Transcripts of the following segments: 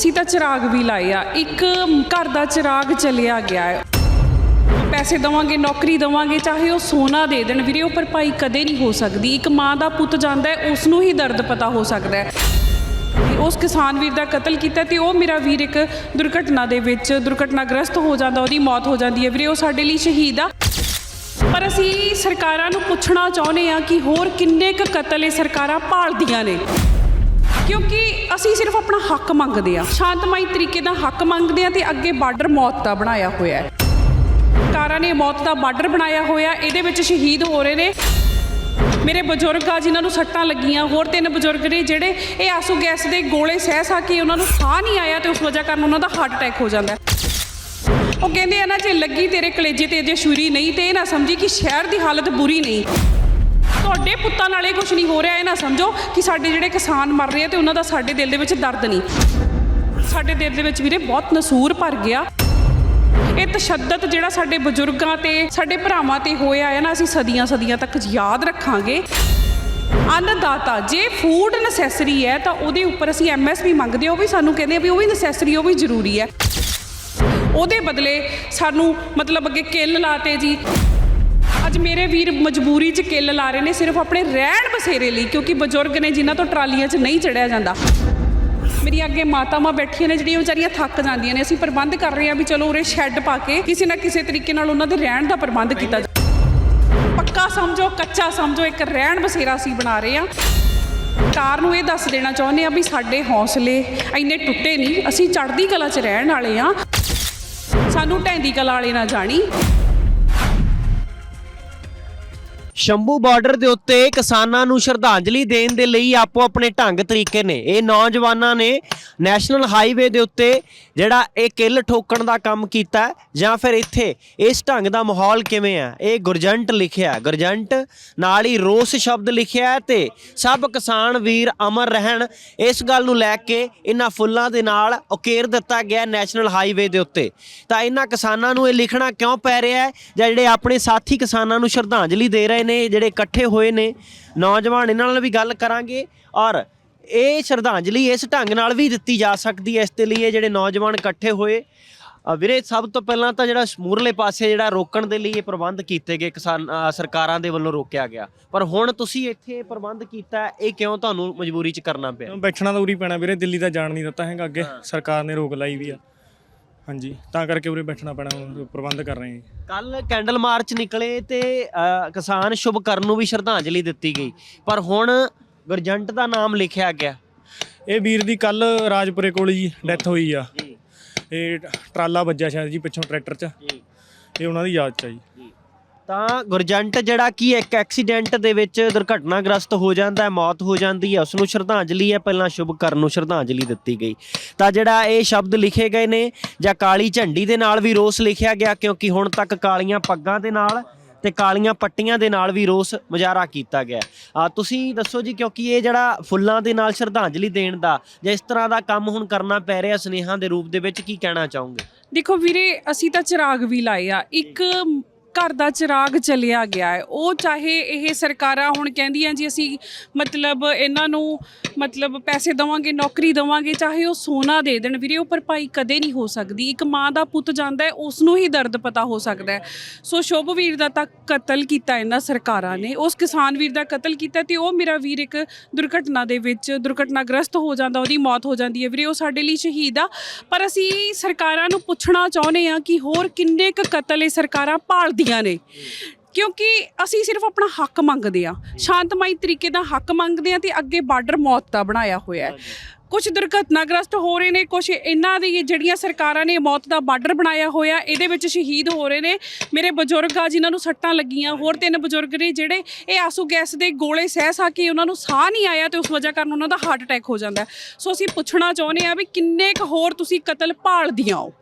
ਅਸੀਂ ਤਾਂ ਚਿਰਾਗ ਵੀ ਲਾਏ ਆ। ਇੱਕ ਘਰ ਦਾ ਚਿਰਾਗ ਚਲਿਆ ਗਿਆ ਹੈ। ਪੈਸੇ ਦਵਾਂਗੇ, ਨੌਕਰੀ ਦਵਾਂਗੇ, ਚਾਹੇ ਉਹ ਸੋਨਾ ਦੇ ਦੇਣ। ਵੀਰੇ, ਉਹ ਭਰਪਾਈ ਕਦੇ ਨਹੀਂ ਹੋ ਸਕਦੀ। ਇੱਕ ਮਾਂ ਦਾ ਪੁੱਤ ਜਾਂਦਾ ਹੈ, ਉਸ ਨੂੰ ਹੀ ਦਰਦ ਪਤਾ ਹੋ ਸਕਦਾ ਹੈ। ਤੇ ਉਸ ਕਿਸਾਨ ਵੀਰ ਦਾ ਕਤਲ ਕੀਤਾ ਤੇ ਉਹ ਮੇਰਾ ਵੀਰ ਇੱਕ ਦੁਰਘਟਨਾ ਦੇ ਵਿੱਚ ਦੁਰਘਟਨਾਗ੍ਰਸਤ ਹੋ ਜਾਂਦਾ, ਉਹਦੀ ਮੌਤ ਹੋ ਜਾਂਦੀ ਹੈ। ਵੀਰੇ, ਉਹ ਸਾਡੇ ਲਈ ਸ਼ਹੀਦ ਆ। ਪਰ ਅਸੀਂ ਸਰਕਾਰਾਂ ਨੂੰ ਪੁੱਛਣਾ ਚਾਹੁੰਦੇ ਆ ਕਿ ਹੋਰ ਕਿੰਨੇ ਕੁ ਕਤਲ ਇਹ ਸਰਕਾਰਾਂ ਭਾਲਦੀਆਂ ਨੇ। ਕਿਉਂਕਿ ਅਸੀਂ ਸਿਰਫ ਆਪਣਾ ਹੱਕ ਮੰਗਦੇ ਆ ਸ਼ਾਂਤਮਈ ਤਰੀਕੇ ਨਾਲ ਹੱਕ ਮੰਗਦੇ ਆ ਤੇ ਅੱਗੇ ਬਾਰਡਰ ਮੌਤ ਦਾ ਬਣਾਇਆ ਹੋਇਆ ਹੈ। ਸਰਕਾਰਾਂ ਨੇ ਮੌਤ ਦਾ ਬਾਰਡਰ ਬਣਾਇਆ ਹੋਇਆ, ਇਹਦੇ ਵਿੱਚ ਸ਼ਹੀਦ ਹੋ ਰਹੇ ਨੇ। ਮੇਰੇ ਬਜ਼ੁਰਗ ਆ, ਜਿਨ੍ਹਾਂ ਨੂੰ ਸੱਟਾਂ ਲੱਗੀਆਂ, ਹੋਰ ਤਿੰਨ ਬਜ਼ੁਰਗ ਨੇ ਜਿਹੜੇ ਇਹ ਆਸੂ ਗੈਸ ਦੇ ਗੋਲੇ ਸਹਿ ਸਾ ਕੇ ਉਹਨਾਂ ਨੂੰ ਸਾਹ ਨਹੀਂ ਆਇਆ ਤੇ ਉਸ ਵਜ੍ਹਾ ਕਾਰਨ ਉਹਨਾਂ ਦਾ ਹਾਰਟ ਅਟੈਕ ਹੋ ਜਾਂਦਾ ਉਹ ਕਹਿੰਦੇ ਆ ਨਾ, ਜੇ ਲੱਗੀ ਤੇਰੇ ਕਲੇਜੇ ਤੇ ਜੇ ਛੁਰੀ ਨਹੀਂ ਤੇ ਇਹ ਨਾ ਸਮਝੀ ਕਿ ਸ਼ਹਿਰ ਦੀ ਹਾਲਤ ਬੁਰੀ ਨਹੀਂ। ਤੁਹਾਡੇ ਪੁੱਤਾਂ ਨਾਲ ਇਹ ਕੁਝ ਨਹੀਂ ਹੋ ਰਿਹਾ, ਇਹ ਨਾ ਸਮਝੋ ਕਿ ਸਾਡੇ ਜਿਹੜੇ ਕਿਸਾਨ ਮਰ ਰਹੇ ਆ ਤੇ ਉਹਨਾਂ ਦਾ ਸਾਡੇ ਦਿਲ ਦੇ ਵਿੱਚ ਦਰਦ ਨਹੀਂ। ਸਾਡੇ ਦਿਲ ਦੇ ਵਿੱਚ ਵੀਰੇ ਬਹੁਤ ਨਸੂਰ ਭਰ ਗਿਆ। ਇਹ ਤਸ਼ੱਦਦ ਜਿਹੜਾ ਸਾਡੇ ਬਜ਼ੁਰਗਾਂ ਤੇ, ਸਾਡੇ ਭਰਾਵਾਂ ਤੇ ਹੋਇਆ ਹੈ ਨਾ, ਅਸੀਂ ਸਦੀਆਂ ਸਦੀਆਂ ਤੱਕ ਯਾਦ ਰੱਖਾਂਗੇ। ਅੰਨਦਾਤਾ, ਜੇ ਫੂਡ ਨੈਸੈਸਰੀ ਹੈ, ਤਾਂ ਉਹਦੇ ਉੱਪਰ ਅਸੀਂ ਐਮਐਸਪੀ ਮੰਗਦੇ ਹਾਂ, ਉਹ ਵੀ ਸਾਨੂੰ ਕਹਿੰਦੇ ਆ ਵੀ ਉਹ ਵੀ ਨੈਸੈਸਰੀ ਉਹ ਵੀ ਜ਼ਰੂਰੀ ਹੈ। ਉਹਦੇ ਬਦਲੇ ਸਾਨੂੰ ਮਤਲਬ ਅੱਗੇ ਕਿੱਲ ਲਾਤੇ ਜੀ। ਅੱਜ ਮੇਰੇ ਵੀਰ ਮਜਬੂਰੀ 'ਚ ਕਿੱਲ ਲਾ ਰਹੇ ਨੇ, ਸਿਰਫ ਆਪਣੇ ਰਹਿਣ ਬਸੇਰੇ ਲਈ, ਕਿਉਂਕਿ ਬਜ਼ੁਰਗ ਨੇ ਜਿਨ੍ਹਾਂ ਤੋਂ ਟਰਾਲੀਆਂ 'ਚ ਨਹੀਂ ਚੜਿਆ ਜਾਂਦਾ। ਮੇਰੀਆਂ ਅੱਗੇ ਮਾਤਾਵਾਂ ਬੈਠੀਆਂ ਨੇ, ਜਿਹੜੀਆਂ ਵਿਚਾਰੀਆਂ ਥੱਕ ਜਾਂਦੀਆਂ ਨੇ। ਅਸੀਂ ਪ੍ਰਬੰਧ ਕਰ ਰਹੇ ਹਾਂ ਵੀ ਚਲੋ ਉਰੇ ਸ਼ੈੱਡ ਪਾ ਕੇ ਕਿਸੇ ਨਾ ਕਿਸੇ ਤਰੀਕੇ ਨਾਲ ਉਹਨਾਂ ਦੇ ਰਹਿਣ ਦਾ ਪ੍ਰਬੰਧ ਕੀਤਾ ਜਾਵੇ। ਪੱਕਾ ਸਮਝੋ, ਕੱਚਾ ਸਮਝੋ, ਇੱਕ ਰਹਿਣ ਬਸੇਰਾ ਅਸੀਂ ਬਣਾ ਰਹੇ ਹਾਂ। ਕਾਰ ਨੂੰ ਇਹ ਦੱਸ ਦੇਣਾ ਚਾਹੁੰਦੇ ਆ ਵੀ ਸਾਡੇ ਹੌਸਲੇ ਇੰਨੇ ਟੁੱਟੇ ਨਹੀਂ, ਅਸੀਂ ਚੜ੍ਹਦੀ ਕਲਾ 'ਚ ਰਹਿਣ ਵਾਲੇ ਆ ਸਾਨੂੰ ਢੈਂਦੀ ਕਲਾ ਵਾਲੇ ਨਾ ਜਾਣੀ। ਸ਼ੰਭੂ ਬਾਰਡਰ ਦੇ ਉੱਤੇ ਕਿਸਾਨਾਂ ਨੂੰ ਸ਼ਰਧਾਂਜਲੀ ਦੇਣ ਦੇ ਲਈ ਆਪੋ ਆਪਣੇ ਢੰਗ ਤਰੀਕੇ ਨੇ। ਇਹ ਨੌਜਵਾਨਾਂ ਨੇ ਨੈਸ਼ਨਲ ਹਾਈਵੇ ਦੇ ਉੱਤੇ ਜਿਹੜਾ ਇਹ ਕਿੱਲ ਠੋਕਣ ਦਾ ਕੰਮ ਕੀਤਾ ਜਾਂ ਫਿਰ ਇੱਥੇ ਇਸ ਢੰਗ ਦਾ ਮਾਹੌਲ ਕਿਵੇਂ ਆ ਇਹ ਗੁਰਜੰਟ ਲਿਖਿਆ ਗੁਰਜੰਟ ਨਾਲ ਹੀ ਰੋਸ ਸ਼ਬਦ ਲਿਖਿਆ ਹੈ ਤੇ ਸਭ ਕਿਸਾਨ ਵੀਰ ਅਮਰ ਰਹਿਣ। ਇਸ ਗੱਲ ਨੂੰ ਲੈ ਕੇ ਇਹਨਾਂ ਫੁੱਲਾਂ ਦੇ ਨਾਲ ਉਕੇਰ ਦਿੱਤਾ ਗਿਆ ਨੈਸ਼ਨਲ ਹਾਈਵੇ ਦੇ ਉੱਤੇ। ਤਾਂ ਇਹਨਾਂ ਕਿਸਾਨਾਂ ਨੂੰ ਇਹ ਲਿਖਣਾ ਕਿਉਂ ਪੈ ਰਿਹਾ ਹੈ ਜਾਂ ਜਿਹੜੇ ਆਪਣੇ ਸਾਥੀ ਕਿਸਾਨਾਂ ਨੂੰ ਸ਼ਰਧਾਂਜਲੀ ਦੇ ਰਹੇ ਨੇ ਜਿਹੜੇ ਇਕੱਠੇ ਹੋਏ ਨੇ ਨੌਜਵਾਨ ਇਹਨਾਂ ਨਾਲ ਵੀ ਗੱਲ ਕਰਾਂਗੇ ਔਰ ਇਹ ਸ਼ਰਧਾਂਜਲੀ ਇਸ ਢੰਗ ਨਾਲ ਵੀ ਦਿੱਤੀ ਜਾ ਸਕਦੀ ਹੈ ਇਸ ਦੇ ਲਈ ਇਹ ਜਿਹੜੇ ਨੌਜਵਾਨ ਇਕੱਠੇ ਹੋਏ। ਅ, ਵੀਰੇ ਸਭ ਤੋਂ ਪਹਿਲਾਂ ਤਾਂ ਜਿਹੜਾ ਸਮੂਰਲੇ ਪਾਸੇ ਜਿਹੜਾ ਰੋਕਣ ਦੇ ਲਈ ਇਹ ਪ੍ਰਬੰਧ ਕੀਤੇ ਗਏ ਕਿਸਾਨ ਅ, ਸਰਕਾਰਾਂ ਦੇ ਵੱਲੋਂ ਰੋਕਿਆ ਗਿਆ। ਪਰ ਹੁਣ ਤੁਸੀਂ ਇੱਥੇ ਪ੍ਰਬੰਧ ਕੀਤਾ ਹੈ, ਇਹ ਕਿਉਂ ਤੁਹਾਨੂੰ ਮਜਬੂਰੀ 'ਚ ਕਰਨਾ ਪਿਆ? ਬੈਠਣਾ ਤਾਂ ਉਰੀ ਪੈਣਾ ਵੀਰੇ ਦਿੱਲੀ ਤਾਂ ਜਾਣ ਨਹੀਂ ਦਿੱਤਾ ਹੈਗਾ ਅੱਗੇ। ਸਰਕਾਰ ਨੇ ਰੋਕ ਲਾਈ ਵੀ ਆ। ਹਾਂਜੀ ਤਾਂ ਕਰਕੇ ਉਰੇ ਬੈਠਣਾ ਪੈਣਾ ਹੁਣ ਪ੍ਰਬੰਧ ਕਰ ਰਹੇ ਹਾਂ। ਕੱਲ ਕੈਂਡਲ ਮਾਰਚ ਨਿਕਲੇ ਤੇ ਅ, ਕਿਸਾਨ ਸ਼ੁਭ ਕਰਨ ਨੂੰ ਵੀ ਸ਼ਰਧਾਂਜਲੀ ਦਿੱਤੀ ਗਈ। ਪਰ ਹੁਣ ਗੁਰਜੰਟ ਦਾ ਨਾਮ ਲਿਖਿਆ ਗਿਆ। ਇਹ ਵੀਰ ਦੀ ਕੱਲ ਰਾਜਪੁਰੇ ਕੋਲ ਜੀ ਡੈਥ ਹੋਈ ਆ। ਜੀ। ਇਹ ਟਰਾਲਾ ਵੱਜਿਆ ਸ਼ਾਇਦ ਜੀ ਪਿੱਛੋਂ ਟਰੈਕਟਰ 'ਚ। ਜੀ। ਇਹ ਉਹਨਾਂ ਦੀ ਯਾਦ 'ਚ ਆ ਜੀ। ਤਾਂ ਗੁਰਜੰਟ ਜਿਹੜਾ ਕੀ ਇੱਕ ਐਕਸੀਡੈਂਟ ਦੇ ਵਿੱਚ ਦੁਰਘਟਨਾਗ੍ਰਸਤ ਹੋ ਜਾਂਦਾ ਹੈ, ਮੌਤ ਹੋ ਜਾਂਦੀ ਹੈ ਉਸ ਨੂੰ ਸ਼ਰਧਾਂਜਲੀ ਹੈ, ਪਹਿਲਾਂ ਸ਼ੁਭ ਕਰਨ ਨੂੰ ਸ਼ਰਧਾਂਜਲੀ ਦਿੱਤੀ ਗਈ। ਤਾਂ ਜਿਹੜਾ ਇਹ ਸ਼ਬਦ ਲਿਖੇ ਗਏ ਨੇ, ਜਾਂ ਕਾਲੀ ਝੰਡੀ ਦੇ ਨਾਲ ਵੀ ਰੋਸ ਲਿਖਿਆ ਗਿਆ, ਕਿਉਂਕਿ ਹੁਣ ਤੱਕ ਕਾਲੀਆਂ ਪੱਗਾਂ ਦੇ ਨਾਲ ਤੇ ਕਾਲੀਆਂ ਪੱਟੀਆਂ ਦੇ ਨਾਲ ਵੀ ਰੋਸ ਮੁਜ਼ਾਹਰਾ ਕੀਤਾ ਗਿਆ। ਆ, ਤੁਸੀਂ ਦੱਸੋ ਜੀ, ਕਿਉਂਕਿ ਇਹ ਜਿਹੜਾ ਫੁੱਲਾਂ ਦੇ ਨਾਲ ਸ਼ਰਧਾਂਜਲੀ ਦੇਣ ਦਾ, ਜਾਂ ਇਸ ਤਰ੍ਹਾਂ ਦਾ ਕੰਮ ਹੁਣ ਕਰਨਾ ਪੈ ਰਿਹਾ ਸੁਨੇਹਾਂ ਦੇ ਰੂਪ ਦੇ ਵਿੱਚ, ਕੀ ਕਹਿਣਾ ਚਾਹੋਗੇ? ਦੇਖੋ ਵੀਰੇ, ਅਸੀਂ ਤਾਂ ਚਿਰਾਗ ਵੀ ਲਾਏ ਆ। ਇੱਕ ਘਰ ਦਾ ਚਿਰਾਗ ਚਲਿਆ ਗਿਆ ਹੈ। ਉਹ ਚਾਹੇ ਇਹ ਸਰਕਾਰਾਂ ਹੁਣ ਕਹਿੰਦੀਆਂ ਜੀ, ਅਸੀਂ ਮਤਲਬ ਇਹਨਾਂ ਨੂੰ ਮਤਲਬ ਪੈਸੇ ਦਵਾਂਗੇ, ਨੌਕਰੀ ਦਵਾਂਗੇ, ਚਾਹੇ ਉਹ ਸੋਨਾ ਦੇ ਦੇਣ ਵੀਰੇ, ਉਹ ਭਰਪਾਈ ਕਦੇ ਨਹੀਂ ਹੋ ਸਕਦੀ। ਇੱਕ ਮਾਂ ਦਾ ਪੁੱਤ ਜਾਂਦਾ ਹੈ, ਉਸ ਨੂੰ ਹੀ ਦਰਦ ਪਤਾ ਹੋ ਸਕਦਾ ਹੈ। ਸੋ ਸ਼ੁਭਵੀਰ ਦਾ ਤਾਂ ਕਤਲ ਕੀਤਾ ਇਹਨਾਂ ਸਰਕਾਰਾਂ ਨੇ। ਉਸ ਕਿਸਾਨ ਵੀਰ ਦਾ ਕਤਲ ਕੀਤਾ ਤੇ ਉਹ ਮੇਰਾ ਵੀਰ ਇੱਕ ਦੁਰਘਟਨਾ ਦੇ ਵਿੱਚ ਦੁਰਘਟਨਾਗ੍ਰਸਤ ਹੋ ਜਾਂਦਾ, ਉਹਦੀ ਮੌਤ ਹੋ ਜਾਂਦੀ ਹੈ। ਵੀਰੇ, ਉਹ ਸਾਡੇ ਲਈ ਸ਼ਹੀਦ ਆ। ਪਰ ਅਸੀਂ ਸਰਕਾਰਾਂ ਨੂੰ ਪੁੱਛਣਾ ਚਾਹੁੰਦੇ ਆ ਕਿ ਹੋਰ ਕਿੰਨੇ ਕੁ ਕਤਲ ਇਹ ਸਰਕਾਰਾਂ ਭਾਲਦੀਆਂ ਨੇ। ਕਿਉਂਕਿ ਅਸੀਂ ਸਿਰਫ ਆਪਣਾ ਹੱਕ ਮੰਗਦੇ ਆ ਸ਼ਾਂਤਮਈ ਤਰੀਕੇ ਦਾ ਹੱਕ ਮੰਗਦੇ ਆ ਤੇ ਅੱਗੇ ਬਾਰਡਰ ਮੌਤ ਦਾ ਬਣਾਇਆ ਹੋਇਆ ਹੈ। ਕੁਝ ਦੁਰਘਟਨਾਗ੍ਰਸਤ ਹੋ ਰਹੇ ਨੇ ਕੁਝ ਇਹਨਾਂ ਦੀ ਜਿਹੜੀਆਂ ਸਰਕਾਰਾਂ ਨੇ ਮੌਤ ਦਾ ਬਾਰਡਰ ਬਣਾਇਆ ਹੋਇਆ, ਇਹਦੇ ਵਿੱਚ ਸ਼ਹੀਦ ਹੋ ਰਹੇ ਨੇ। ਮੇਰੇ ਬਜ਼ੁਰਗ ਆ, ਜਿਨ੍ਹਾਂ ਨੂੰ ਸੱਟਾਂ ਲੱਗੀਆਂ, ਹੋਰ ਤਿੰਨ ਬਜ਼ੁਰਗ ਨੇ ਜਿਹੜੇ ਇਹ ਆਸੂ ਗੈਸ ਦੇ ਗੋਲੇ ਸਹਿ ਸਾ ਕੇ ਉਹਨਾਂ ਨੂੰ ਸਾਹ ਨਹੀਂ ਆਇਆ ਤੇ ਉਸ ਵਜ੍ਹਾ ਕਾਰਨ ਉਹਨਾਂ ਦਾ ਹਾਰਟ ਅਟੈਕ ਹੋ ਜਾਂਦਾ। ਸੋ ਅਸੀਂ ਪੁੱਛਣਾ ਚਾਹੁੰਦੇ ਆ ਵੀ ਕਿੰਨੇ ਕੁ ਹੋਰ ਤੁਸੀਂ ਕਤਲ ਭਾਲਦੀਆਂ ਹੋ?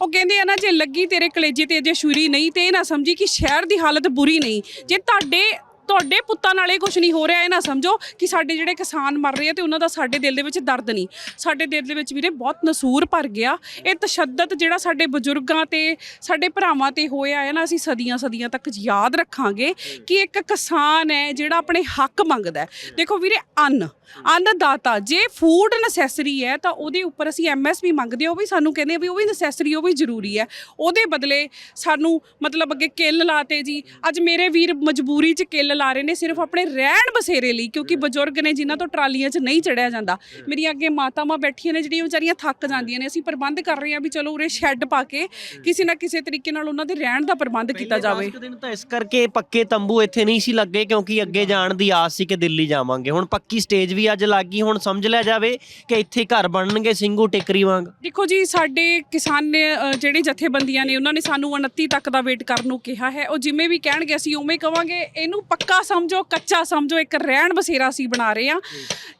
ਉਹ ਕਹਿੰਦੇ ਆ ਨਾ, ਜੇ ਲੱਗੀ ਤੇਰੇ ਕਲੇਜੇ ਤੇ ਜੇ ਛੁਰੀ ਨਹੀਂ, ਤੇ ਇਹ ਨਾ ਸਮਝੀ ਕਿ ਸ਼ਹਿਰ ਦੀ ਹਾਲਤ ਬੁਰੀ ਨਹੀਂ। ਜੇ ਤੁਹਾਡੇ ਤੁਹਾਡੇ ਪੁੱਤਾਂ ਨਾਲ ਇਹ ਕੁਝ ਨਹੀਂ ਹੋ ਰਿਹਾ, ਇਹ ਨਾ ਸਮਝੋ ਕਿ ਸਾਡੇ ਜਿਹੜੇ ਕਿਸਾਨ ਮਰ ਰਹੇ ਆ ਤੇ ਉਹਨਾਂ ਦਾ ਸਾਡੇ ਦਿਲ ਦੇ ਵਿੱਚ ਦਰਦ ਨਹੀਂ। ਸਾਡੇ ਦਿਲ ਦੇ ਵਿੱਚ ਵੀਰੇ ਬਹੁਤ ਨਸੂਰ ਭਰ ਗਿਆ। ਇਹ ਤਸ਼ੱਦਦ ਜਿਹੜਾ ਸਾਡੇ ਬਜ਼ੁਰਗਾਂ ਤੇ, ਸਾਡੇ ਭਰਾਵਾਂ ਤੇ ਹੋਇਆ ਹੈ ਨਾ, ਅਸੀਂ ਸਦੀਆਂ ਸਦੀਆਂ ਤੱਕ ਯਾਦ ਰੱਖਾਂਗੇ ਕਿ ਇੱਕ ਕਿਸਾਨ ਹੈ ਜਿਹੜਾ ਆਪਣੇ ਹੱਕ ਮੰਗਦਾ ਦੇਖੋ ਵੀਰੇ, ਅੰਨ, ਅੰਨਦਾਤਾ, ਜੇ ਫੂਡ ਨੈਸੈਸਰੀ ਹੈ ਤਾਂ ਉਹਦੇ ਉੱਪਰ ਅਸੀਂ ਐਮਐਸਪੀ ਮੰਗਦੇ ਹਾਂ, ਉਹ ਵੀ ਸਾਨੂੰ ਕਹਿੰਦੇ ਵੀ ਉਹ ਵੀ ਨੈਸੈਸਰੀ ਉਹ ਵੀ ਜ਼ਰੂਰੀ ਹੈ। ਉਹਦੇ ਬਦਲੇ ਸਾਨੂੰ ਮਤਲਬ ਅੱਗੇ ਕਿੱਲ ਲਾਤੇ ਜੀ। ਅੱਜ ਮੇਰੇ ਵੀਰ ਮਜਬੂਰੀ 'ਚ ਕਿੱਲ ਲਾ ਰਹੇ ਨੇ ਸਿਰਫ ਆਪਣੇ ਰਹਿਣ ਬਸੇਰੇ ਲਈ ਕਿਉਂਕਿ ਬਜ਼ੁਰਗ ਨੇ ਜਿਨ੍ਹਾਂ ਤੋਂ ਟਰਾਲੀਆਂ 'ਚ ਨਹੀਂ ਚੜਿਆ ਜਾਂਦਾ। ਮੇਰੀਆਂ ਅੱਗੇ ਮਾਤਾਵਾਂ ਬੈਠੀਆਂ ਨੇ ਜਿਹੜੀਆਂ ਵਿਚਾਰੀਆਂ ਥੱਕ ਜਾਂਦੀਆਂ ਨੇ। ਅਸੀਂ ਪ੍ਰਬੰਧ ਕਰ ਰਹੇ ਹਾਂ ਵੀ ਚਲੋ ਉਰੇ ਸ਼ੈੱਡ ਪਾ ਕੇ ਕਿਸੇ ਨਾ ਕਿਸੇ ਤਰੀਕੇ ਨਾਲ ਉਹਨਾਂ ਦੇ ਰਹਿਣ ਦਾ ਪ੍ਰਬੰਧ ਕੀਤਾ ਜਾਵੇ। ਦਿਨ ਤਾਂ ਇਸ ਕਰਕੇ ਪੱਕੇ ਤੰਬੂ ਇੱਥੇ ਨਹੀਂ ਸੀ ਲੱਗੇ ਕਿਉਂਕਿ ਅੱਗੇ ਜਾਣ ਦੀ ਆਸ ਸੀ ਕਿ ਦਿੱਲੀ ਜਾਵਾਂਗੇ। ਹੁਣ ਪੱਕੀ ਸਟੇਜ ਵੀ ਅੱਜ ਲੱਗ ਗਈ ਹੁਣ ਸਮਝ ਲਿਆ ਜਾਵੇ ਕਿ ਇੱਥੇ ਘਰ ਬਣਨਗੇ ਸਿੰਘੂ ਟਿਕਰੀ ਵਾਂਗ। ਦੇਖੋ ਜੀ ਸਾਡੇ ਕਿਸਾਨ ਨੇ ਜਿਹੜੇ ਜਥੇਬੰਦੀਆਂ ਨੇ ਉਹਨਾਂ ਨੇ ਸਾਨੂੰ 29 ਤੱਕ ਦਾ ਵੇਟ ਕਰਨ ਨੂੰ ਕਿਹਾ ਹੈ। ਉਹ ਜਿਵੇਂ ਵੀ ਕਹਿਣਗੇ ਅਸੀਂ ਉਵੇਂ ਕਵਾਂਗੇ। ਇਹਨੂੰ ਪੱਕਾ ਸਮਝੋ, ਕੱਚਾ ਸਮਝੋ, ਇੱਕ ਰਹਿਣ ਬਸੇਰਾ ਅਸੀਂ ਬਣਾ ਰਹੇ ਹਾਂ।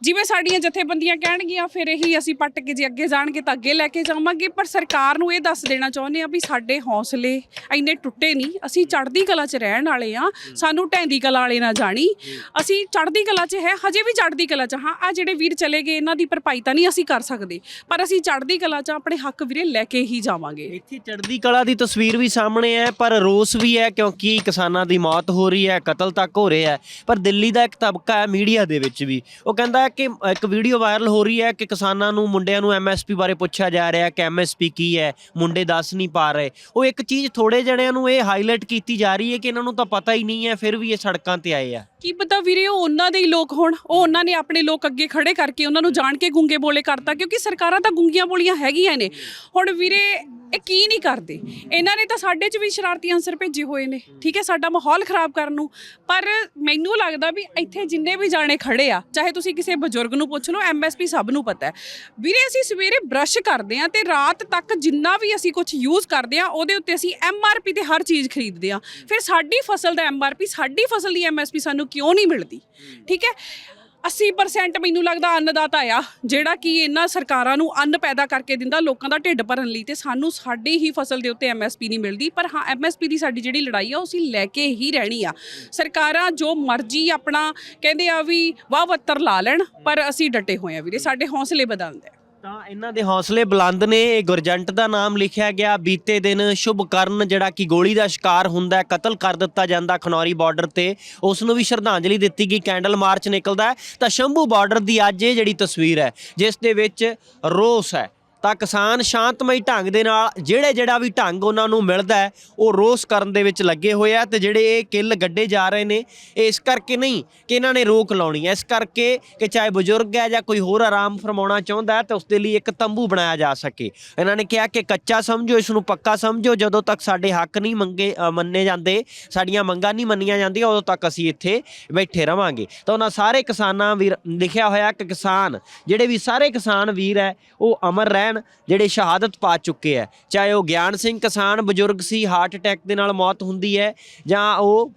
ਜਿਵੇਂ ਸਾਡੀਆਂ ਜਥੇਬੰਦੀਆਂ ਕਹਿਣਗੀਆਂ, ਫਿਰ ਇਹੀ ਅਸੀਂ ਪੱਟ ਕੇ ਜੇ ਅੱਗੇ ਜਾਣਗੇ ਤਾਂ ਅੱਗੇ ਲੈ ਕੇ ਜਾਵਾਂਗੇ। ਪਰ ਸਰਕਾਰ ਨੂੰ ਇਹ ਦੱਸ ਦੇਣਾ ਚਾਹੁੰਦੇ ਆ ਵੀ ਸਾਡੇ ਹੌਸਲੇ ਇੰਨੇ ਟੁੱਟੇ ਨਹੀਂ। ਅਸੀਂ ਚੜ੍ਹਦੀ ਕਲਾ 'ਚ ਰਹਿਣ ਵਾਲੇ ਆ ਸਾਨੂੰ ਢੈਂਦੀ ਕਲਾ ਵਾਲੇ ਨਾ ਜਾਣੀ। ਅਸੀਂ ਚੜ੍ਹਦੀ ਕਲਾ 'ਚ ਹੈ, ਹਜੇ ਵੀ ਚੜ੍ਹਦੀ ਕਲਾ 'ਚ ਹਾਂ। ਆ ਜਿਹੜੇ ਵੀਰ ਚਲੇ ਗਏ, ਇਹਨਾਂ ਦੀ ਭਰਪਾਈ ਤਾਂ ਨਹੀਂ ਅਸੀਂ ਕਰ ਸਕਦੇ। ਪਰ ਅਸੀਂ ਚੜ੍ਹਦੀ ਕਲਾ 'ਚ ਆਪਣੇ ਹੱਕ ਵੀਰੇ ਲੈ ਕੇ ਹੀ ਜਾਵਾਂਗੇ। ਇੱਥੇ ਚੜ੍ਹਦੀ ਕਲਾ ਦੀ ਤਸਵੀਰ ਵੀ ਸਾਹਮਣੇ ਹੈ, ਪਰ ਰੋਸ ਵੀ ਹੈ ਕਿਉਂਕਿ ਕਿਸਾਨਾਂ ਦੀ ਮੌਤ ਹੋ ਰਹੀ ਹੈ, ਕਤਲ ਤੱਕ ਹੋ ਰਿਹਾ ਹੈ, ਪਰ ਦਿੱਲੀ ਦਾ ਇੱਕ ਤਬਕਾ ਹੈ ਮੀਡੀਆ ਦੇ ਵਿੱਚ ਵੀ। ਉਹ ਕਹਿੰਦਾ ਹੈ ਕਿ ਇੱਕ ਵੀਡੀਓ ਵਾਇਰਲ ਹੋ ਰਹੀ ਹੈ ਕਿ ਕਿਸਾਨਾਂ ਨੂੰ, ਮੁੰਡਿਆਂ ਨੂੰ ਐਮਐਸਪੀ ਬਾਰੇ ਪੁੱਛਿਆ ਜਾ ਰਿਹਾ ਹੈ ਕਿ ਐਮਐਸਪੀ ਕੀ ਹੈ, ਮੁੰਡੇ ਦੱਸ ਨਹੀਂ ਪਾ ਰਹੇ। ਉਹ ਇੱਕ ਚੀਜ਼ ਥੋੜੇ ਜਣਿਆਂ ਨੂੰ ਇਹ ਹਾਈਲਾਈਟ ਕੀਤੀ ਜਾ ਰਹੀ ਹੈ ਕਿ ਇਹਨਾਂ ਨੂੰ ਤਾਂ ਪਤਾ ਹੀ ਨਹੀਂ ਹੈ, ਫਿਰ ਵੀ ਇਹ ਸੜਕਾਂ ਤੇ ਆਏ ਆ। ਕੀ ਪਤਾ ਵੀਰੇ, ਉਹ ਉਹਨਾਂ ਦੇ ਹੀ ਲੋਕ ਹੋਣ। ਉਹ ਉਹਨਾਂ ਨੇ ਆਪਣੇ ਲੋਕ ਅੱਗੇ ਖੜੇ ਕਰਕੇ ਉਹਨਾਂ ਨੂੰ ਜਾਣ ਕੇ ਗੁੰਗੇ ਬੋਲੇ ਕਰਤਾ, ਕਿਉਂਕਿ ਸਰਕਾਰਾਂ ਤਾਂ ਗੁੰਗੀਆਂ ਬੋਲੀਆਂ ਹੈਗੀਆਂ ਨੇ। ਹੁਣ ਵੀਰੇ, ਇਹ ਕੀ ਨਹੀਂ ਕਰਦੇ? ਇਹਨਾਂ ਨੇ ਤਾਂ ਸਾਡੇ 'ਚ ਵੀ ਸ਼ਰਾਰਤੀ ਅੰਸਰ ਭੇਜੇ ਹੋਏ ਨੇ। ਠੀਕ ਹੈ, ਸਾਡਾ ਮਾਹੌਲ ਖਰਾਬ ਕਰਨ ਨੂੰ। ਪਰ ਮੈਨੂੰ ਲੱਗਦਾ ਵੀ ਇੱਥੇ ਜਿੰਨੇ ਵੀ ਜਾਣੇ ਖੜੇ ਆ, ਚਾਹੇ ਤੁਸੀਂ ਕਿਸੇ ਬਜ਼ੁਰਗ ਨੂੰ ਪੁੱਛ ਲਓ ਐਮਐਸਪੀ ਸਭ ਨੂੰ ਪਤਾ ਹੈ। ਵੀਰੇ, ਅਸੀਂ ਸਵੇਰੇ ਬ੍ਰਸ਼ ਕਰਦੇ ਆ ਤੇ ਰਾਤ ਤੱਕ ਜਿੰਨਾ ਵੀ ਅਸੀਂ ਕੁਝ ਯੂਜ਼ ਕਰਦੇ ਆ ਉਹਦੇ ਉੱਤੇ ਅਸੀਂ ਐਮਆਰਪੀ ਤੇ ਹਰ ਚੀਜ਼ ਖਰੀਦਦੇ ਆ ਫਿਰ ਸਾਡੀ ਫਸਲ ਦਾ ਐਮਆਰਪੀ ਸਾਡੀ ਫਸਲ ਦੀ ਐਮਐਸਪੀ ਸਾਨੂੰ ਕਿਉਂ ਨਹੀਂ ਮਿਲਦੀ? ਠੀਕ ਹੈ? 80% ਮੈਨੂੰ ਲੱਗਦਾ ਅੰਨਦਾਤਾ ਆ ਜਿਹੜਾ ਕਿ ਇਹਨਾਂ ਸਰਕਾਰਾਂ ਨੂੰ ਅੰਨ ਪੈਦਾ ਕਰਕੇ ਦਿੰਦਾ ਲੋਕਾਂ ਦਾ ਢਿੱਡ ਭਰਨ ਲਈ ਤੇ ਸਾਨੂੰ ਸਾਡੀ ਹੀ ਫਸਲ ਦੇ ਉੱਤੇ ਐਮਐਸਪੀ ਨਹੀਂ ਮਿਲਦੀ। ਪਰ ਹਾਂ ਐਮਐਸਪੀ ਦੀ ਸਾਡੀ ਜਿਹੜੀ ਲੜਾਈ ਆ ਉਹ ਅਸੀਂ ਲੈ ਕੇ ਹੀ ਰਹਿਣੀ ਆ। ਸਰਕਾਰਾਂ ਜੋ ਮਰਜ਼ੀ ਆਪਣਾ ਕਹਿੰਦੇ ਆ ਵੀ ਵਾਹ ਵੱਤਰ ਲਾ ਲੈਣ ਪਰ ਅਸੀਂ ਡਟੇ ਹੋਏ ਆ ਵੀਰੇ ਸਾਡੇ ਹੌਸਲੇ ਬਦਲਦੇ ਆ। ਤਾਂ ਇਹਨਾਂ ਦੇ ਹੌਸਲੇ ਬੁਲੰਦ ਨੇ। ਇਹ ਗੁਰਜੰਟ ਦਾ ਨਾਮ ਲਿਖਿਆ ਗਿਆ। ਬੀਤੇ ਦਿਨ ਸ਼ੁਭਕਰਨ ਜਿਹੜਾ ਕਿ ਗੋਲੀ ਦਾ ਸ਼ਿਕਾਰ ਹੁੰਦਾ ਹੈ, ਕਤਲ ਕਰ ਦਿੱਤਾ ਜਾਂਦਾ ਖਨੌਰੀ ਬਾਰਡਰ ਤੇ। ਉਸ ਨੂੰ ਵੀ ਸ਼ਰਧਾਂਜਲੀ ਦਿੱਤੀ ਗਈ। ਕੈਂਡਲ ਮਾਰਚ ਨਿਕਲਦਾ ਹੈ। ਤਾਂ ਸ਼ੰਭੂ ਬਾਰਡਰ ਦੀ ਅੱਜ ਇਹ ਜਿਹੜੀ ਤਸਵੀਰ ਹੈ, ਜਿਸ ਦੇ ਵਿੱਚ ਰੋਸ ਹੈ। ਤਾਂ ਕਿਸਾਨ ਸ਼ਾਂਤਮਈ ਢੰਗ ਦੇ ਨਾਲ ਜਿਹੜੇ ਜਿਹੜਾ ਵੀ ਢੰਗ ਉਹਨਾਂ ਨੂੰ ਮਿਲਦਾ ਹੈ, ਉਹ ਰੋਸ ਕਰਨ ਦੇ ਵਿੱਚ ਲੱਗੇ ਹੋਏ ਆ ਤੇ ਜਿਹੜੇ ਇਹ ਕਿੱਲ ਗੱਡੇ ਜਾ ਰਹੇ ਨੇ, ਇਹ ਇਸ ਕਰਕੇ ਨਹੀਂ ਕਿ ਇਹਨਾਂ ਨੇ ਰੋਕ ਲਾਉਣੀ ਹੈ। ਇਸ ਕਰਕੇ ਕਿ ਚਾਹੇ ਬਜ਼ੁਰਗ ਹੈ ਜਾਂ ਕੋਈ ਹੋਰ ਆਰਾਮ ਫਰਮਾਉਣਾ ਚਾਹੁੰਦਾ ਹੈ, ਤਾਂ ਉਸ ਦੇ ਲਈ ਇੱਕ ਤੰਬੂ ਬਣਾਇਆ ਜਾ ਸਕੇ। ਇਹਨਾਂ ਨੇ ਕਿਹਾ ਕਿ ਕੱਚਾ ਸਮਝੋ, ਇਸ ਨੂੰ ਪੱਕਾ ਸਮਝੋ, ਜਦੋਂ ਤੱਕ ਸਾਡੇ ਹੱਕ ਨਹੀਂ ਮੰਗੇ ਮੰਨੇ ਜਾਂਦੇ, ਸਾਡੀਆਂ ਮੰਗਾਂ ਨਹੀਂ ਮੰਨੀਆਂ ਜਾਂਦੀਆਂ, ਉਦੋਂ ਤੱਕ ਅਸੀਂ ਇੱਥੇ ਬੈਠੇ ਰਵਾਂਗੇ। ਤਾਂ ਉਹਨਾਂ ਸਾਰੇ ਕਿਸਾਨਾਂ ਵੀਰ, ਲਿਖਿਆ ਹੋਇਆ ਕਿ ਕਿਸਾਨ, ਜਿਹੜੇ ਵੀ ਸਾਰੇ ਕਿਸਾਨ ਵੀਰ ਹੈ, ਉਹ ਅਮਰ ਰਹਿਣ ਜਿਹੜੇ ਸ਼ਹਾਦਤ ਪਾ ਚੁੱਕੇ ਹੈ ਚਾਹੇ ਉਹ ਗਿਆਨ ਸਿੰਘ ਕਿਸਾਨ ਬਜ਼ੁਰਗ ਸੀ ਹਾਰਟ ਅਟੈਕ ਦੇ ਨਾਲ ਮੌਤ ਹੁੰਦੀ ਹੈ ਜਾਂ ਉਹ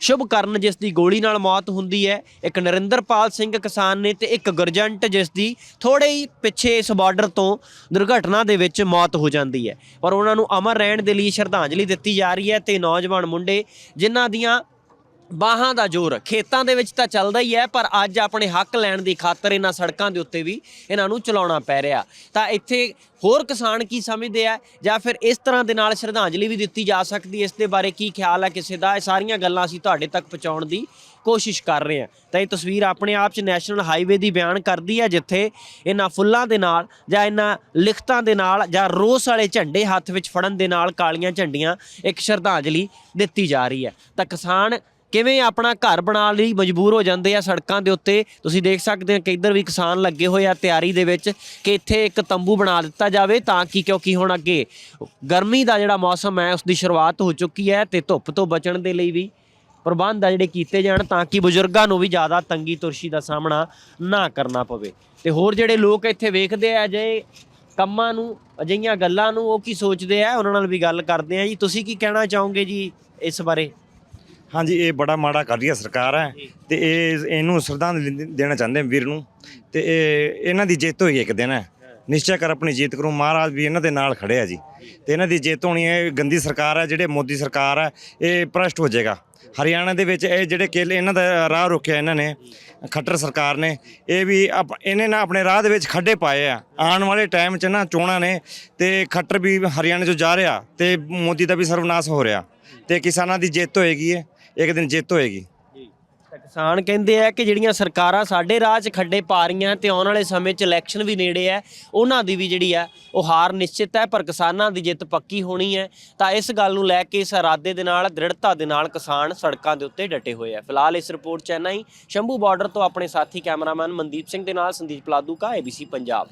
ਸ਼ੁਭਕਰਨ ਜਿਸ ਦੀ ਗੋਲੀ ਨਾਲ ਮੌਤ ਹੁੰਦੀ ਹੈ, ਇੱਕ ਨਰਿੰਦਰਪਾਲ ਸਿੰਘ ਕਿਸਾਨ ਨੇ ਤੇ ਇੱਕ ਗੁਰਜੰਟ ਜਿਸ ਦੀ ਥੋੜੇ ਹੀ ਪਿੱਛੇ ਇਸ ਬਾਰਡਰ ਤੋਂ ਦੁਰਘਟਨਾ ਦੇ ਵਿੱਚ ਮੌਤ ਹੋ ਜਾਂਦੀ ਹੈ। ਪਰ ਉਹਨਾਂ ਨੂੰ ਅਮਰ ਰਹਿਣ ਦੇ ਲਈ ਸ਼ਰਧਾਂਜਲੀ ਦਿੱਤੀ ਜਾ ਰਹੀ ਹੈ ਤੇ ਨੌਜਵਾਨ ਮੁੰਡੇ ਜਿਨ੍ਹਾਂ ਦੀਆਂ ਬਾਹਾਂ ਦਾ ਜ਼ੋਰ। ਖੇਤਾਂ ਦੇ ਵਿੱਚ ਤਾਂ ਚੱਲਦਾ ਹੀ ਹੈ, ਪਰ ਅੱਜ ਆਪਣੇ ਹੱਕ ਲੈਣ ਦੀ ਖਾਤਰ ਇਹਨਾਂ ਸੜਕਾਂ ਦੇ ਉੱਤੇ ਵੀ ਇਹਨਾਂ ਨੂੰ ਚਲਾਉਣਾ ਪੈ ਰਿਹਾ। ਤਾਂ ਇੱਥੇ ਹੋਰ ਕਿਸਾਨ ਕੀ ਸਮਝਦੇ ਆ? ਜਾਂ ਫਿਰ ਇਸ ਤਰ੍ਹਾਂ ਦੇ ਨਾਲ ਸ਼ਰਧਾਂਜਲੀ ਵੀ ਦਿੱਤੀ ਜਾ ਸਕਦੀ ਇਸ ਦੇ ਬਾਰੇ ਕੀ ਖਿਆਲ ਹੈ ਕਿਸੇ ਦਾ? ਇਹ ਸਾਰੀਆਂ ਗੱਲਾਂ ਅਸੀਂ ਤੁਹਾਡੇ ਤੱਕ ਪਹੁੰਚਾਉਣ ਦੀ ਕੋਸ਼ਿਸ਼ ਕਰ ਰਹੇ ਹਾਂ। ਤਾਂ ਇਹ ਤਸਵੀਰ ਆਪਣੇ ਆਪ 'ਚ ਨੈਸ਼ਨਲ ਹਾਈਵੇ ਦੀ ਬਿਆਨ ਕਰਦੀ ਹੈ, ਜਿੱਥੇ ਇਹਨਾਂ ਫੁੱਲਾਂ ਦੇ ਨਾਲ ਜਾਂ ਇਹਨਾਂ ਲਿਖਤਾਂ ਦੇ ਨਾਲ ਜਾਂ ਰੋਸ ਵਾਲੇ ਝੰਡੇ ਹੱਥ ਵਿੱਚ ਫੜਨ ਦੇ ਨਾਲ ਕਾਲੀਆਂ ਝੰਡੀਆਂ ਇੱਕ ਸ਼ਰਧਾਂਜਲੀ ਦਿੱਤੀ ਜਾ ਰਹੀ ਹੈ। ਤਾਂ ਕਿਸਾਨ ਕਿਵੇਂ ਆਪਣਾ ਘਰ ਬਣਾਉਣ ਲਈ ਮਜਬੂਰ ਹੋ ਜਾਂਦੇ ਆ ਸੜਕਾਂ ਦੇ ਉੱਤੇ? ਤੁਸੀਂ ਦੇਖ ਸਕਦੇ ਹੋ ਕਿ ਇੱਧਰ ਵੀ ਕਿਸਾਨ ਲੱਗੇ ਹੋਏ ਆ ਤਿਆਰੀ ਦੇ ਵਿੱਚ ਕਿ ਇੱਥੇ ਇੱਕ ਤੰਬੂ ਬਣਾ ਦਿੱਤਾ ਜਾਵੇ ਤਾਂ ਕਿ ਕਿਉਂਕਿ ਹੁਣ ਅੱਗੇ ਗਰਮੀ ਦਾ ਜਿਹੜਾ ਮੌਸਮ ਹੈ ਉਸ ਦੀ ਸ਼ੁਰੂਆਤ ਹੋ ਚੁੱਕੀ ਹੈ ਤੇ ਧੁੱਪ ਤੋਂ ਬਚਣ ਦੇ ਲਈ ਵੀ ਪ੍ਰਬੰਧ ਆ ਜਿਹੜੇ ਕੀਤੇ ਜਾਣ ਤਾਂ ਕਿ ਬਜ਼ੁਰਗਾਂ ਨੂੰ ਵੀ ਜ਼ਿਆਦਾ ਤੰਗੀ ਤੁਰਸ਼ੀ ਦਾ ਸਾਹਮਣਾ ਨਾ ਕਰਨਾ ਪਵੇ। ਤੇ ਹੋਰ ਜਿਹੜੇ ਲੋਕ ਇੱਥੇ ਵੇਖਦੇ ਆ ਜੇ ਕੰਮਾਂ ਨੂੰ, ਅਜਿਹੀਆਂ ਗੱਲਾਂ ਨੂੰ ਉਹ ਕੀ ਸੋਚਦੇ ਆ? ਉਹਨਾਂ ਨਾਲ ਵੀ ਗੱਲ ਕਰਦੇ ਆ ਜੀ। ਤੁਸੀਂ ਕੀ ਕਹਿਣਾ ਚਾਹੋਗੇ ਜੀ ਇਸ ਬਾਰੇ? ਹਾਂਜੀ ਇਹ ਬੜਾ ਮਾੜਾ ਕਰ ਰਹੀ ਹੈ ਸਰਕਾਰ ਹੈ ਤੇ ਇਹ ਇਹਨੂੰ ਸ਼ਰਧਾਂਜਲੀ ਦੇਣਾ ਚਾਹੁੰਦੇ ਹਾਂ ਵੀਰ ਨੂੰ। ਤੇ ਇਹ ਇਹਨਾਂ ਦੀ ਜਿੱਤ ਹੋਈ ਇੱਕ ਦਿਨ ਹੈ। ਨਿਸ਼ਚੈ ਕਰ ਆਪਣੀ ਜਿੱਤ ਕਰੂ। ਮਹਾਰਾਜ ਵੀ ਇਹਨਾਂ ਦੇ ਨਾਲ ਖੜੇ ਆ ਜੀ। ਤੇ ਇਹਨਾਂ ਦੀ ਜਿੱਤ ਹੋਣੀ ਹੈ ਗੰਦੀ ਸਰਕਾਰ ਹੈ ਜਿਹੜੇ ਮੋਦੀ ਸਰਕਾਰ ਹੈ ਇਹ ਭ੍ਰਸ਼ਟ ਹੋ ਜਾਏਗਾ। ਹਰਿਆਣਾ ਦੇ ਵਿੱਚ ਇਹ ਜਿਹੜੇ ਕੇਲੇ ਇਹਨਾਂ ਦਾ ਰਾਹ ਰੋਕਿਆ ਇਹਨਾਂ ਨੇ ਖੱਟਰ ਸਰਕਾਰ ਨੇ। ਇਹ ਵੀ ਇਹਨੇ ਨਾ ਆਪਣੇ ਰਾਹ ਦੇ ਵਿੱਚ ਖੱਡੇ ਪਾਏ ਆ। ਆਉਣ ਵਾਲੇ ਟਾਈਮ 'ਚ ਨਾ ਚੋਣਾਂ ਨੇ ਤੇ ਖੱਟਰ ਵੀ ਹਰਿਆਣੇ 'ਚੋਂ ਜਾ ਰਿਹਾ ਤੇ ਮੋਦੀ ਦਾ ਵੀ ਸਰਵਨਾਸ਼ ਹੋ ਰਿਹਾ। ਤੇ ਕਿਸਾਨਾਂ ਦੀ ਜਿੱਤ ਹੋਏਗੀ ਇਹ। ਇੱਕ ਦਿਨ ਜਿੱਤ ਹੋਏਗੀ। ਤਾਂ ਕਿਸਾਨ ਕਹਿੰਦੇ ਆ ਕਿ ਜਿਹੜੀਆਂ ਸਰਕਾਰਾਂ ਸਾਡੇ ਰਾਹ 'ਚ ਖੱਡੇ ਪਾ ਰਹੀਆਂ ਤੇ ਆਉਣ ਵਾਲੇ ਸਮੇਂ 'ਚ ਇਲੈਕਸ਼ਨ ਵੀ ਨੇੜੇ ਹੈ, ਉਹਨਾਂ ਦੀ ਵੀ ਜਿਹੜੀ ਹੈ ਉਹ ਹਾਰ ਨਿਸ਼ਚਿਤ ਹੈ, ਪਰ ਕਿਸਾਨਾਂ ਦੀ ਜਿੱਤ ਪੱਕੀ ਹੋਣੀ ਹੈ। ਤਾਂ ਇਸ ਗੱਲ ਨੂੰ ਲੈ ਕੇ ਇਸ ਇਰਾਦੇ ਦੇ ਨਾਲ, ਦ੍ਰਿੜਤਾ ਦੇ ਨਾਲ ਕਿਸਾਨ ਸੜਕਾਂ ਦੇ ਉੱਤੇ ਡਟੇ ਹੋਏ ਆ। ਫਿਲਹਾਲ ਇਸ ਰਿਪੋਰਟ 'ਚ ਇੰਨਾ ਹੀ। ਸ਼ੰਭੂ ਬਾਰਡਰ ਤੋਂ ਆਪਣੇ ਸਾਥੀ ਕੈਮਰਾਮੈਨ ਮਨਦੀਪ ਸਿੰਘ ਦੇ ਨਾਲ ਸੰਦੀਪ ਪਲਾਦੂ ਕਾ ABC ਪੰਜਾਬ।